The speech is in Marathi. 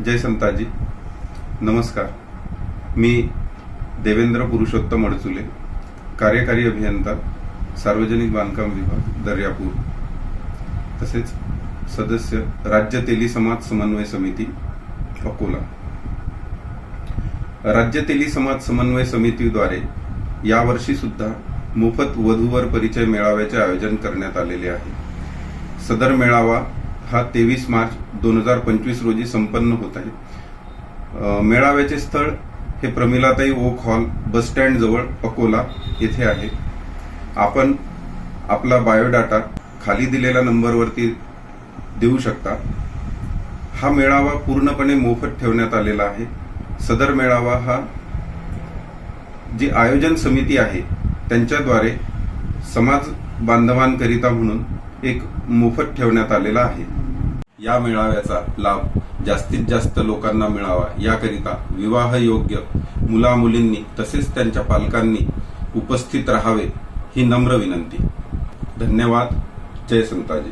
जय संताजी. नमस्कार. मी देवेंद्र पुरुषोत्तम अडचुले कार्यकारी अभियंता सार्वजनिक बांधकाम विभाग दर्यापूर. तसेच सदस्य राज्य तेली समाज समन्वय समिती अकोला. राज्य तेली समाज समन्वय समितीद्वारे यावर्षी सुद्धा मोफत वधूवर परिचय मेळाव्याचे आयोजन करण्यात आलेले आहे. सदर मेळावा हा तेवीस मार्च दोन हजार पंचवीस रोजी संपन्न होत आहे. मेळाव्याचे स्थळ हे Pramilatai Oak hall bus stand जवळ अकोला येथे आहे. आपण आपला बायोडाटा खाली दिलेल्या नंबरवरती देऊ शकता. हा मेळावा पूर्णपणे मोफत ठेवण्यात आलेला आहे. सदर मेळावा हा जी आयोजन समिती आहे त्यांच्याद्वारे समाज बांधवांकरिता म्हणून एक मोफत ठेवण्यात आलेला आहे. या मेळाव्याचा लाभ जास्तीत जास्त लोकांना मिळावा. याकरिता विवाह योग्य मुला मुलींनी तसेच त्यांच्या पालकांनी उपस्थित राहावे ही नम्र विनंती. धन्यवाद. जय संताजी.